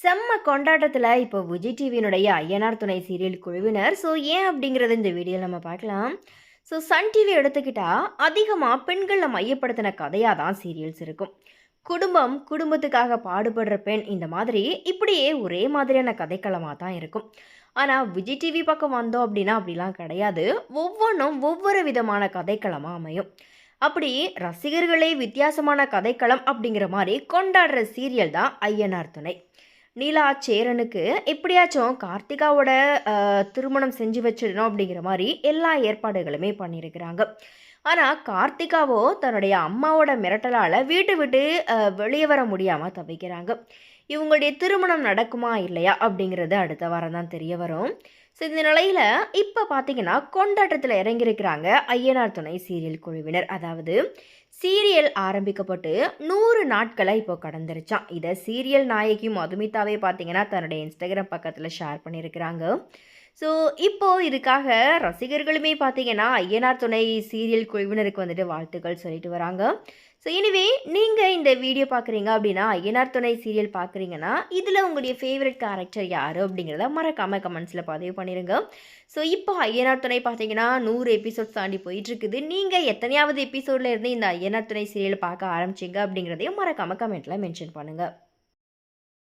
செம்ம கொண்டாட்டத்தில் இப்போ விஜய் டிவியினுடைய ஐயனார் துணை சீரியல் குழுவினர். ஸோ ஏன் அப்படிங்கிறத இந்த வீடியோ நம்ம பார்க்கலாம். ஸோ சன் டிவி எடுத்துக்கிட்டால் அதிகமாக பெண்களை மையப்படுத்தின கதையாக தான் சீரியல்ஸ் இருக்கும். குடும்பம் குடும்பத்துக்காக பாடுபடுற பெண் இந்த மாதிரி இப்படியே ஒரே மாதிரியான கதைக்களமாக தான் இருக்கும். ஆனால் விஜய் டிவி பக்கம் வந்தோம் அப்படின்னா அப்படிலாம் கிடையாது. ஒவ்வொன்றும் ஒவ்வொரு விதமான கதைக்களமாக அமையும். அப்படி ரசிகர்களே வித்தியாசமான கதைக்களம் அப்படிங்கிற மாதிரி கொண்டாடுற சீரியல் தான் ஐயனார் துணை. நீலா சேரனுக்கு எப்படியாச்சும் கார்த்திகாவோட திருமணம் செஞ்சு வச்சிடணும் அப்படிங்கிற மாதிரி எல்லா ஏற்பாடுகளுமே பண்ணியிருக்கிறாங்க. ஆனால் கார்த்திகாவோ தன்னுடைய அம்மாவோட மிரட்டலால் வீட்டு விட்டு வெளியே வர முடியாமல் தவிக்கிறாங்க. இவங்களுடைய திருமணம் நடக்குமா இல்லையா அப்படிங்கிறது அடுத்த வாரம் தான் தெரிய வரும். ஸோ இந்த நிலையில் இப்போ பார்த்தீங்கன்னா கொண்டாட்டத்தில் இறங்கியிருக்கிறாங்க ஐயனார் துணை சீரியல் குழுவினர். அதாவது சீரியல் ஆரம்பிக்கப்பட்டு நூறு நாட்களை இப்போ கடந்துருச்சான் இதை சீரியல் நாயகி மதுமிதாவே பார்த்தீங்கன்னா தன்னுடைய இன்ஸ்டாகிராம் பக்கத்தில் ஷேர் பண்ணியிருக்கிறாங்க. ஸோ இப்போது இதுக்காக ரசிகர்களுமே பார்த்தீங்கன்னா ஐயனார் துணை சீரியல் குழுவினருக்கு வந்துட்டு வாழ்த்துக்கள் சொல்லிட்டு வராங்க. ஸோ எனிவே நீங்கள் இந்த வீடியோ பார்க்குறீங்க அப்படின்னா ஐயனார் துணை சீரியல் பார்க்குறீங்கன்னா இதில் உங்களுடைய ஃபேவரட் கேரக்டர் யார் அப்படிங்கிறத மறக்காமல் கமெண்ட்ஸில் பதிவு பண்ணிடுங்க ஸோ இப்போ ஐயனார் துணை பார்த்தீங்கன்னா நூறு எபிசோட்ஸ் தாண்டி போயிட்டுருக்குது. நீங்கள் எத்தனையாவது எபிசோடில் இருந்து இந்த ஐயனார் துணை சீரியல் பார்க்க ஆரம்பிச்சிங்க அப்படிங்கிறதையும் மறக்காமல் கமெண்ட்டில் மென்ஷன் பண்ணுங்கள்